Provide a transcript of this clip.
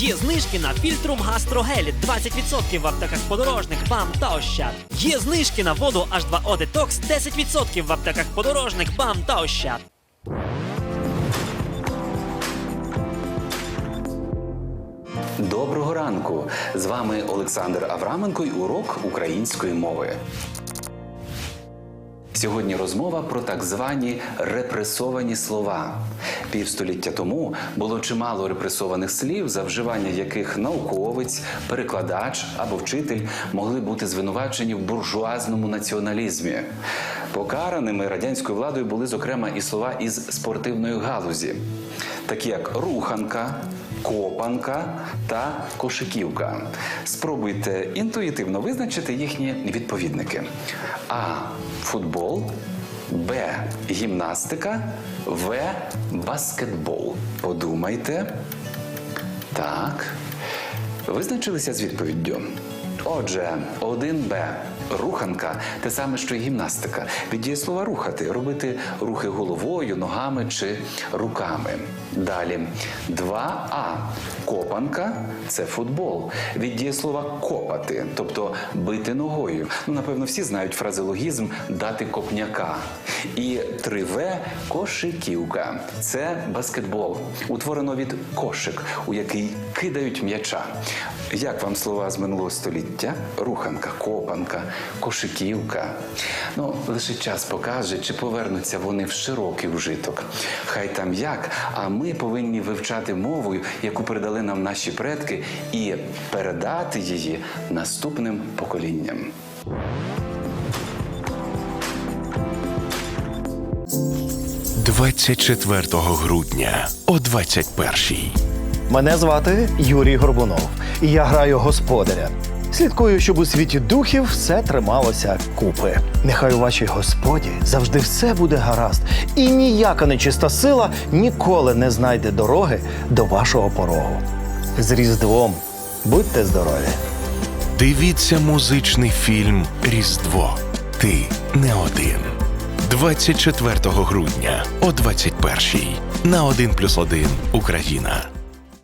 Є знижки на фільтрум гастрогель 20% в аптеках подорожник, БАМ та Ощад. Є знижки на воду H2O Detox 10% в аптеках подорожник, БАМ та Ощад. Доброго ранку! З вами Олександр Авраменко і урок української мови. Сьогодні розмова про так звані репресовані слова. Півстоліття тому було чимало репресованих слів, за вживання яких науковець, перекладач або вчитель могли бути звинувачені в буржуазному націоналізмі. Покараними радянською владою були зокрема і слова із спортивної галузі, такі як руханка, копанка та кошиківка. Спробуйте інтуїтивно визначити їхні відповідники: А. Футбол. Б. Гімнастика. В. Баскетбол. Подумайте. Так. Визначилися з відповіддю. Отже, 1Б. Руханка те саме, що й гімнастика. Від дієслова рухати, робити рухи головою, ногами чи руками. Далі 2А. Копанка це футбол. Від дієслова копати, тобто бити ногою. Ну, напевно, всі знають фразеологізм дати копняка. І 3В кошиківка. Це баскетбол, утворено від кошик, у який кидають м'яча. Як вам слова з минулого століття? Руханка, копанка, кошиківка. Ну, лише час покаже, чи повернуться вони в широкий вжиток. Хай там як, а ми повинні вивчати мову, яку передали нам наші предки, і передати її наступним поколінням. 24 грудня о 21-й. Мене звати Юрій Горбунов, і я граю господаря. Слідкую, щоб у світі духів все трималося купи. Нехай у вашій господі завжди все буде гаразд, і ніяка нечиста сила ніколи не знайде дороги до вашого порогу. З Різдвом будьте здорові! Дивіться музичний фільм Різдво. Ти не один. 24 грудня о 21-й на 1+,1 Україна.